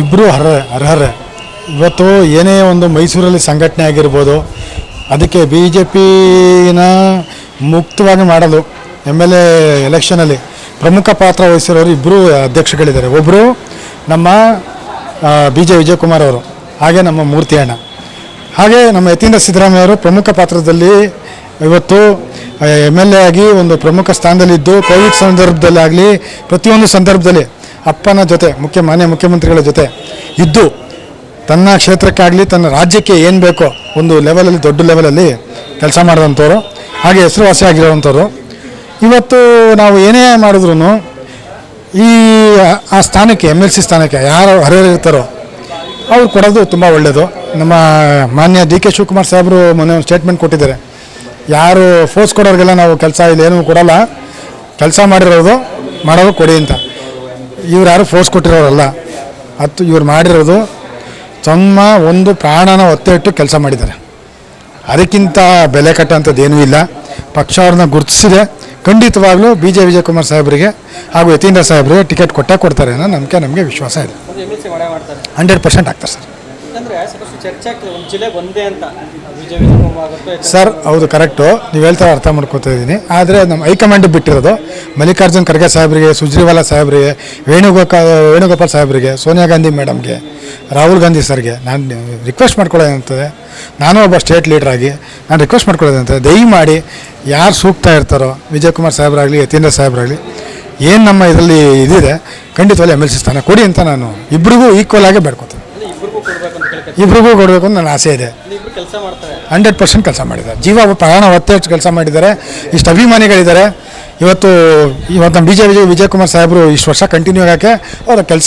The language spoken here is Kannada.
ಇಬ್ಬರು ಅರ್ಹ, ಅರ್ಹರೇ. ಇವತ್ತು ಏನೇ ಒಂದು ಮೈಸೂರಲ್ಲಿ ಸಂಘಟನೆ ಆಗಿರ್ಬೋದು, ಅದಕ್ಕೆ ಬಿ ಜೆ ಪಿನ ಮುಕ್ತವಾಗಿ ಮಾಡಲು ಎಂ ಎಲ್ ಎ ಎಲೆಕ್ಷನಲ್ಲಿ ಪ್ರಮುಖ ಪಾತ್ರ ವಹಿಸಿರೋರು ಇಬ್ಬರು ಅಧ್ಯಕ್ಷಗಳಿದ್ದಾರೆ. ಒಬ್ಬರು ನಮ್ಮ ಬಿ ಜೆ ವಿಜಯಕುಮಾರ್ ಅವರು, ಹಾಗೆ ನಮ್ಮ ಮೂರ್ತಿ ಅಣ್ಣ ಹಾಗೆ ನಮ್ಮ ಯತೀಂದ್ರ ಸಿದ್ದರಾಮಯ್ಯ ಅವರು ಪ್ರಮುಖ ಪಾತ್ರದಲ್ಲಿ ಇವತ್ತು ಎಂ ಎಲ್ ಎ ಆಗಿ ಒಂದು ಪ್ರಮುಖ ಸ್ಥಾನದಲ್ಲಿದ್ದು, ಕೋವಿಡ್ ಸಂದರ್ಭದಲ್ಲಾಗಲಿ, ಪ್ರತಿಯೊಂದು ಸಂದರ್ಭದಲ್ಲಿ ಅಪ್ಪನ ಜೊತೆ, ಮುಖ್ಯ ಮಾನ್ಯ ಮುಖ್ಯಮಂತ್ರಿಗಳ ಜೊತೆ ಇದ್ದು, ತನ್ನ ಕ್ಷೇತ್ರಕ್ಕಾಗಲಿ, ತನ್ನ ರಾಜ್ಯಕ್ಕೆ ಏನು ಬೇಕೋ ಒಂದು ಲೆವೆಲಲ್ಲಿ ದೊಡ್ಡ ಲೆವೆಲಲ್ಲಿ ಕೆಲಸ ಮಾಡಿದಂಥವ್ರು, ಹಾಗೆ ಹೆಸರುವಾಸಿ ಆಗಿರೋವಂಥವ್ರು. ಇವತ್ತು ನಾವು ಏನೇ ಮಾಡಿದ್ರು ಈ ಆ ಸ್ಥಾನಕ್ಕೆ ಎಂ ಎಲ್ ಸಿ ಸ್ಥಾನಕ್ಕೆ ಯಾರು ಹರಿಹರಿರ್ತಾರೋ, ಅವ್ರು ಕೊಡೋದು ತುಂಬ ಒಳ್ಳೆಯದು ನಮ್ಮ ಮಾನ್ಯ ಡಿ ಕೆ ಶಿವಕುಮಾರ್ ಸಾಹೇಬರು ಮೊನ್ನೆ ಒಂದು ಸ್ಟೇಟ್ಮೆಂಟ್ ಕೊಟ್ಟಿದ್ದಾರೆ. ಯಾರು ಫೋರ್ಸ್ ಕೊಡೋರಿಗೆಲ್ಲ ನಾವು ಕೆಲಸ ಇಲ್ಲಿ ಏನೂ ಕೊಡೋಲ್ಲ. ಕೆಲಸ ಮಾಡಿರೋದು ಮಾಡೋದು ಕೊಡಿ ಅಂತ. ಇವ್ರು ಯಾರು ಫೋರ್ಸ್ ಕೊಟ್ಟಿರೋರಲ್ಲ ಹತ್ತು ಇವ್ರು ಮಾಡಿರೋದು ತಮ್ಮ ಒಂದು ಪ್ರಾಣನ ಒತ್ತೆ ಇಟ್ಟು ಕೆಲಸ ಮಾಡಿದ್ದಾರೆ. ಅದಕ್ಕಿಂತ ಬೆಲೆ ಕಟ್ಟೋಂಥದ್ದು ಏನೂ ಇಲ್ಲ. ಪಕ್ಷ ಅವ್ರನ್ನ ಗುರುತಿಸಿದೆ. ಖಂಡಿತವಾಗ್ಲೂ ಬಿ ಜೆ ವಿಜಯಕುಮಾರ್ ಸಾಹೇಬರಿಗೆ ಹಾಗೂ ಯತೀಂದ್ರ ಸಾಹೇಬರಿಗೆ ಟಿಕೆಟ್ ಕೊಟ್ಟೇ ಕೊಡ್ತಾರೆ ಅನ್ನೋ ನಂಬಿಕೆ ನಮಗೆ ವಿಶ್ವಾಸ ಇದೆ. ಹಂಡ್ರೆಡ್ ಪರ್ಸೆಂಟ್ ಆಗ್ತಾರೆ ಸರ್. ಸರ್, ಹೌದು ಕರೆಕ್ಟು ನೀವು ಹೇಳ್ತಾರೆ ಅರ್ಥ ಮಾಡ್ಕೋತಾ ಇದ್ದೀನಿ. ಆದರೆ ನಮ್ಮ ಹೈಕಮಾಂಡ್ ಬಿಟ್ಟಿರೋದು ಮಲ್ಲಿಕಾರ್ಜುನ್ ಖರ್ಗೆ ಸಾಹೇಬರಿಗೆ, ಸುಜ್ರಿವಾಲಾ ಸಾಹೇಬರಿಗೆ ವೇಣುಗೋಪಾಲ್ ವೇಣುಗೋಪಾಲ್ ಸಾಹೇಬರಿಗೆ, ಸೋನಿಯಾ ಗಾಂಧಿ ಮೇಡಮ್ಗೆ, ರಾಹುಲ್ ಗಾಂಧಿ ಸರ್ಗೆ ನಾನು ರಿಕ್ವೆಸ್ಟ್ ಮಾಡ್ಕೊಳ್ಳೋದಂತದೆ ನಾನು ಒಬ್ಬ ಸ್ಟೇಟ್ ಲೀಡ್ರಾಗಿ ನಾನು ರಿಕ್ವೆಸ್ಟ್ ಮಾಡ್ಕೊಳ್ಳೋದಂತದೆ ದಯಮಾಡಿ ಯಾರು ಸೂಕ್ತ ಇರ್ತಾರೋ, ವಿಜಯಕುಮಾರ್ ಸಾಹೇಬರಾಗಲಿ, ಯತೀಂದ್ರ ಸಾಹೇಬರಾಗಲಿ, ಏನು ನಮ್ಮ ಇದರಲ್ಲಿ ಇದಿದೆ ಖಂಡಿತವಾಗಿ ಎಂ ಎಲ್ ಸಿ ಸ್ಥಾನ ಕೊಡಿ ಅಂತ ನಾನು ಇಬ್ಬರಿಗೂ ಈಕ್ವಲ್ ಆಗಿ ಬೇಡ್ಕೊತೀನಿ ಅಂದ್ರೆ ಇಬ್ಬರಿಗೂ ಕೊಡ್ಬೇಕು ಅಂತ ಕೇಳ್ತಾರೆ ಇಬ್ರಿಗೂ ಕೊಡಬೇಕು ಅಂತ ನನ್ನ ಆಸೆ ಇದೆ. ಹಂಡ್ರೆಡ್ ಪರ್ಸೆಂಟ್ ಕೆಲಸ ಮಾಡಿದ್ದಾರೆ. ಜೀವ ಪ್ರಯಾಣ ಒತ್ತೆ ಹೆಚ್ಚು ಕೆಲಸ ಮಾಡಿದ್ದಾರೆ. ಇಷ್ಟು ಅಭಿಮಾನಿಗಳಿದ್ದಾರೆ. ಇವತ್ತು ಇವತ್ತು ನಮ್ಮ ಬಿ ಜೆ ವಿಜಯ್ ವಿಜಯಕುಮಾರ್ ಸಾಹೇಬರು ಇಷ್ಟು ವರ್ಷ ಕಂಟಿನ್ಯೂ ಆಗೋಕ್ಕೆ ಅವರ ಕೆಲಸ